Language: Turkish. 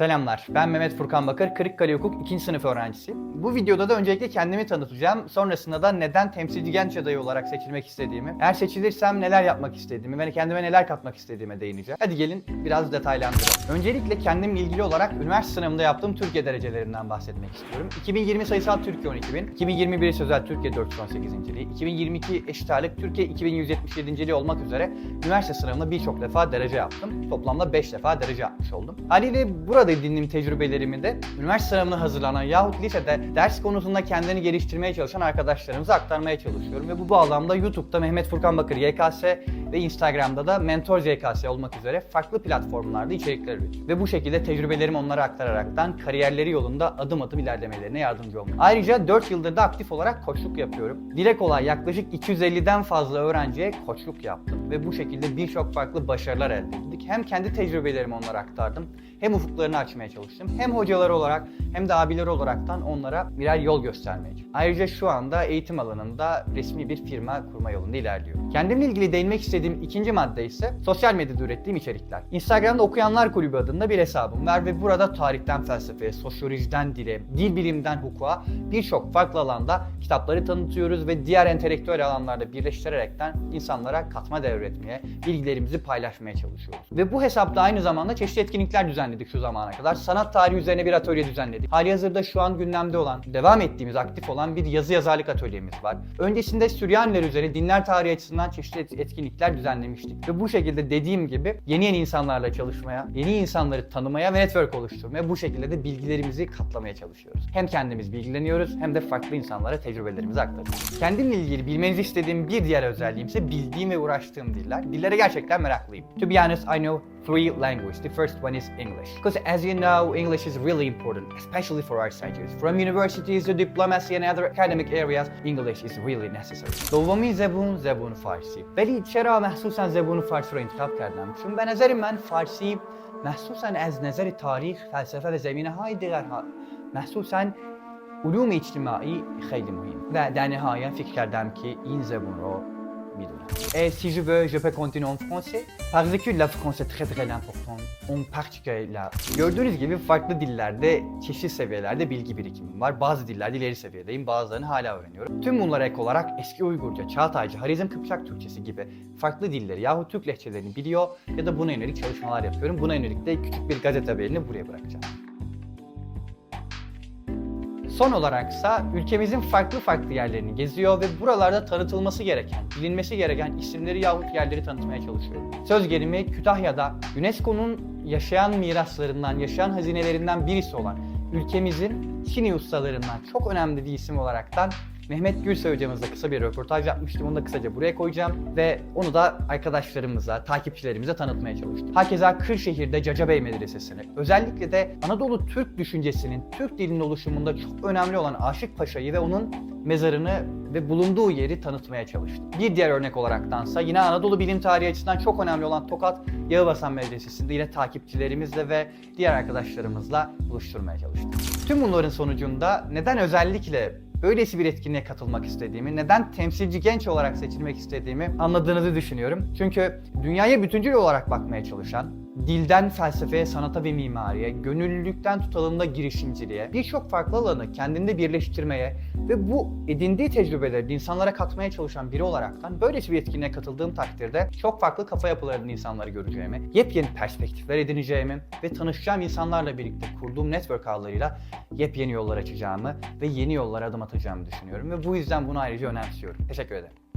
Selamlar, ben Mehmet Furkan Bakır, Kırıkkale Hukuk 2. sınıf öğrencisi. Bu videoda da öncelikle kendimi tanıtacağım. Sonrasında da neden temsilci genç adayı olarak seçilmek istediğimi, eğer seçilirsem neler yapmak istediğimi ve kendime neler katmak istediğime değineceğim. Hadi gelin biraz detaylandıralım. Öncelikle kendimle ilgili olarak üniversite sınavında yaptığım Türkiye derecelerinden bahsetmek istiyorum. 2020 sayısal Türkiye 12000, 2021 sözel Türkiye 418.liği, 2022 eşit ağırlık Türkiye 2177.liği olmak üzere üniversite sınavında birçok defa derece yaptım. Toplamda 5 defa derece yapmış oldum. Haliyle burada edindiğim tecrübelerimi de üniversite sınavına hazırlanan yahut lisede ders konusunda kendini geliştirmeye çalışan arkadaşlarımıza aktarmaya çalışıyorum. Ve bu bağlamda YouTube'da Mehmet Furkan Bakır YKS ve Instagram'da da Mentor YKS olmak üzere farklı platformlarda içerikler üretiyorum. Ve bu şekilde tecrübelerimi onlara aktararaktan kariyerleri yolunda adım adım ilerlemelerine yardımcı olmak. Ayrıca 4 yıldır da aktif olarak koçluk yapıyorum. Dile kolay yaklaşık 250'den fazla öğrenciye koçluk yaptım ve bu şekilde birçok farklı başarılar elde ettik. Hem kendi tecrübelerimi onlara aktardım, hem ufuklarını açmaya çalıştım. Hem hocalar olarak hem de abiler olaraktan onlara birer yol göstermeye çalıştım. Ayrıca şu anda eğitim alanında resmi bir firma kurma yolunda ilerliyorum. Kendimle ilgili değinmek istediğim ikinci madde ise sosyal medyada ürettiğim içerikler. Instagram'da Okuyanlar Kulübü adında bir hesabım var ve burada tarihten felsefeye, sosyolojiden dile, dil bilimden hukuka birçok farklı alanda kitapları tanıtıyoruz ve diğer entelektüel alanlarda birleştirerekten insanlara katma değer üretmeye, bilgilerimizi paylaşmaya çalışıyoruz. Ve bu hesapta aynı zamanda çeşitli etkinlikler düzenledik şu zamana kadar. Sanat tarihi üzerine bir atölye düzenledik. Hali hazırda şu an gündemde olan, devam ettiğimiz, aktif olan bir yazı yazarlık atölyemiz var. Öncesinde Süryaniler üzerine dinler tarihi açısından çeşitli et- etkinlikler düzenlemiştik. Ve bu şekilde dediğim gibi yeni yeni insanlarla çalışmaya, yeni insanları tanımaya ve network oluşturmaya, bu şekilde de bilgilerimizi katlamaya çalışıyoruz. Hem kendimiz bilgileniyoruz hem de farklı insanlara tecrübelerimizi aktarıyoruz. Kendimle ilgili bilmenizi istediğim bir diğer özelliğim ise bildiğim ve uğraştığım diller. Dillere gerçekten meraklıyım. To be honest, I know three languages. The first one is English. Because as you know, English is really important, especially for our studies. From universities to diplomacy and other academic areas, English is really necessary. دومی زبون زبون فارسی ولی چرا مخصوصا زبون فارسی رو انتخاب کردم چون به نظر من فارسی مخصوصا از نظر تاریخ فلسفه و زمینه های دیگر ها مخصوصا علوم اجتماعی خیلی مهم و در نهایت فکر کردم که این زبون رو Et si je veux, je peux continuer en français. Parce que la France est très très importante. En particulier. Gördüğünüz gibi farklı dillerde, çeşitli seviyelerde bilgi birikimim var. Bazı dillerde ileri seviyedeyim, bazılarını hala öğreniyorum. Tüm bunlara ek olarak eski Uygurca, Çağataycı, Harizm Kıpçak Türkçesi gibi farklı dilleri yahut Türk lehçelerini biliyor ya da buna yönelik çalışmalar yapıyorum. Buna yönelik de küçük bir gazete haberini buraya bırakacağım. Son olaraksa ülkemizin farklı farklı yerlerini geziyor ve buralarda tanıtılması gereken, bilinmesi gereken isimleri yahut yerleri tanıtmaya çalışıyorum. Söz gelimi Kütahya'da UNESCO'nun yaşayan miraslarından, yaşayan hazinelerinden birisi olan ülkemizin Çini ustalarından çok önemli bir isim olaraktan Mehmet Gülsoy hocamızla kısa bir röportaj yapmıştım. Onu da kısaca buraya koyacağım ve onu da arkadaşlarımıza, takipçilerimize tanıtmaya çalıştım. Hakeza Kırşehir'de Cacabey Medresesi'ni, özellikle de Anadolu Türk düşüncesinin, Türk dilinin oluşumunda çok önemli olan Aşık Paşa'yı ve onun mezarını ve bulunduğu yeri tanıtmaya çalıştım. Bir diğer örnek olaraktansa yine Anadolu bilim tarihi açısından çok önemli olan Tokat Yağıbasan Medresesi'nde yine takipçilerimizle ve diğer arkadaşlarımızla buluşturmaya çalıştım. Tüm bunların sonucunda neden özellikle böylesi bir etkinliğe katılmak istediğimi, neden temsilci genç olarak seçilmek istediğimi anladığınızı düşünüyorum. Çünkü dünyaya bütüncül olarak bakmaya çalışan, dilden felsefeye, sanata ve mimariye, gönüllülükten tutalımda girişimciliğe, birçok farklı alanı kendinde birleştirmeye ve bu edindiği tecrübeleri insanlara katmaya çalışan biri olaraktan böylesi bir etkinliğe katıldığım takdirde çok farklı kafa yapılarının insanları göreceğimi, yepyeni perspektifler edineceğimi ve tanışacağım insanlarla birlikte kurduğum network ağlarıyla yepyeni yollar açacağımı ve yeni yollara adım atacağımı düşünüyorum ve bu yüzden bunu ayrıca önemsiyorum. Teşekkür ederim.